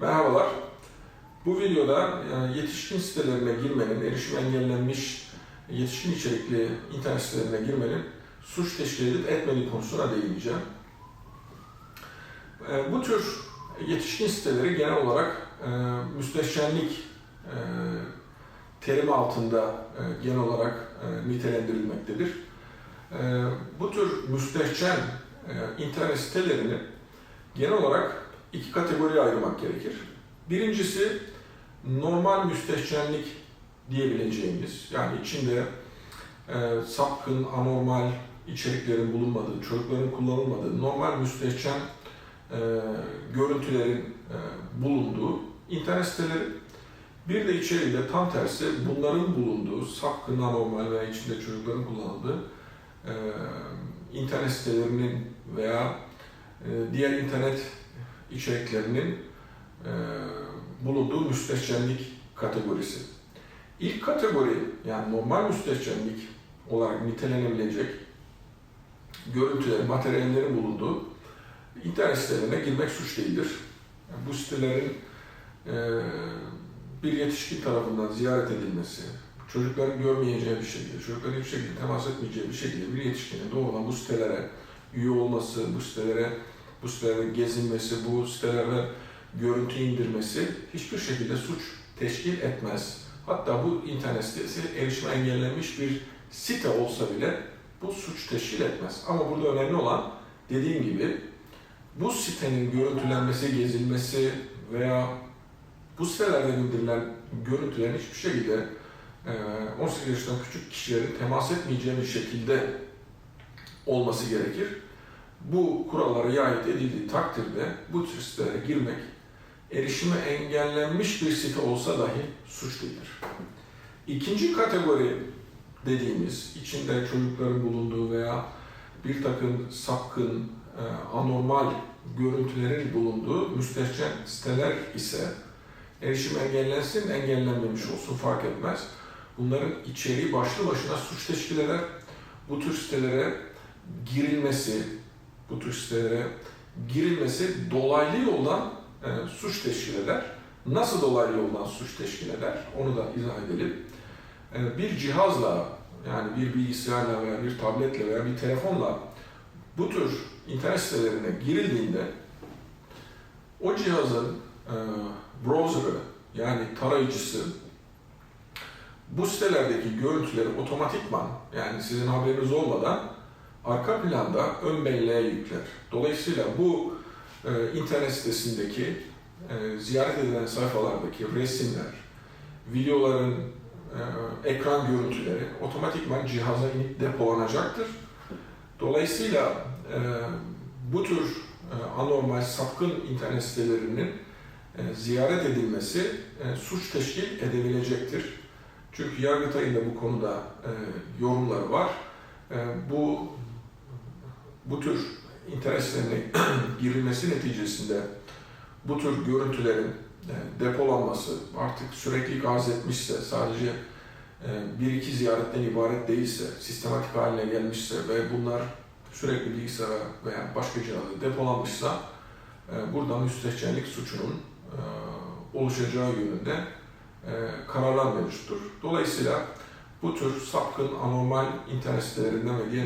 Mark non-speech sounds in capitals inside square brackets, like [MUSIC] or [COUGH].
Merhabalar. Bu videoda e, yetişkin sitelerine girmenin, erişim engellenmiş yetişkin içerikli internet sitelerine girmenin suç teşkil edip etmediği konusuna değineceğim. E, Bu tür yetişkin siteleri genel olarak e, müstehcenlik e, terimi altında e, genel olarak e, nitelendirilmektedir. E, Bu tür müstehcen e, internet sitelerini genel olarak iki kategoriye ayırmak gerekir. Birincisi normal müstehcenlik diyebileceğimiz, yani içinde e, sapkın, anormal içeriklerin bulunmadığı, çocukların kullanılmadığı, normal müstehcen e, görüntülerin e, bulunduğu internet siteleri. Bir de içeriğinde tam tersi bunların bulunduğu, sapkın, anormal veya içinde çocukların kullanıldığı e, internet sitelerinin veya e, diğer internet içeriklerinin e, bulunduğu müstehcenlik kategorisi. İlk kategori yani normal müstehcenlik olarak nitelenebilecek görüntülerin, materyallerin bulunduğu internet sitelerine girmek suç değildir. Yani bu sitelerin e, bir yetişkin tarafından ziyaret edilmesi, çocukların görmeyeceği bir şekilde, çocukların hiçbir şekilde temas etmeyeceği bir şekilde bir yetişkinin doğrudan bu sitelere üye olması, bu sitelere bu sitelere gezinmesi, bu sitelerde görüntü indirmesi hiçbir şekilde suç teşkil etmez. Hatta bu internet sitesi erişime engellenmiş bir site olsa bile bu suç teşkil etmez. Ama burada önemli olan dediğim gibi bu sitenin görüntülenmesi, gezilmesi veya bu sitelerden indirilen görüntülerin hiçbir şekilde e, 18 yaşından küçük kişilerin temas etmeyeceği bir şekilde olması gerekir. Bu kurallara riayet edildiği takdirde bu tür sitelere girmek erişime engellenmiş bir site olsa dahi suç değildir. İkinci kategori dediğimiz içinde çocukların bulunduğu veya bir takım sapkın, e, anormal görüntülerin bulunduğu müstehcen siteler ise erişim engellensin, engellenmemiş olsun fark etmez. Bunların içeriği başlı başına suç teşkil eder. Bu tür sitelere girilmesi, bu tür sitelere girilmesi dolaylı yoldan e, suç teşkil eder. Nasıl dolaylı yoldan suç teşkil eder? Onu da izah edelim. E, bir cihazla, yani bir bilgisayarla veya bir tabletle veya bir telefonla bu tür internet sitelerine girildiğinde o cihazın e, browser'ı yani tarayıcısı bu sitelerdeki görüntüleri otomatikman yani sizin haberiniz olmadan arka planda ön belleğe yükler. Dolayısıyla bu e, internet sitesindeki e, ziyaret edilen sayfalardaki resimler, videoların e, ekran görüntüleri otomatikman cihaza inip depolanacaktır. Dolayısıyla e, bu tür e, anormal, sapkın internet sitelerinin e, ziyaret edilmesi e, suç teşkil edebilecektir. Çünkü Yargıtay'ın da bu konuda e, yorumları var. E, bu bu tür internet [CLEARS THROAT] girilmesi neticesinde bu tür görüntülerin depolanması artık sürekli arz etmişse, sadece e, bir iki ziyaretten ibaret değilse, sistematik haline gelmişse ve bunlar sürekli bilgisayara veya başka cihazda depolanmışsa e, burada müstehcenlik suçunun e, oluşacağı yönünde kararlar mevcuttur. Dolayısıyla bu tür sapkın, anormal internet sitelerinden ve diğer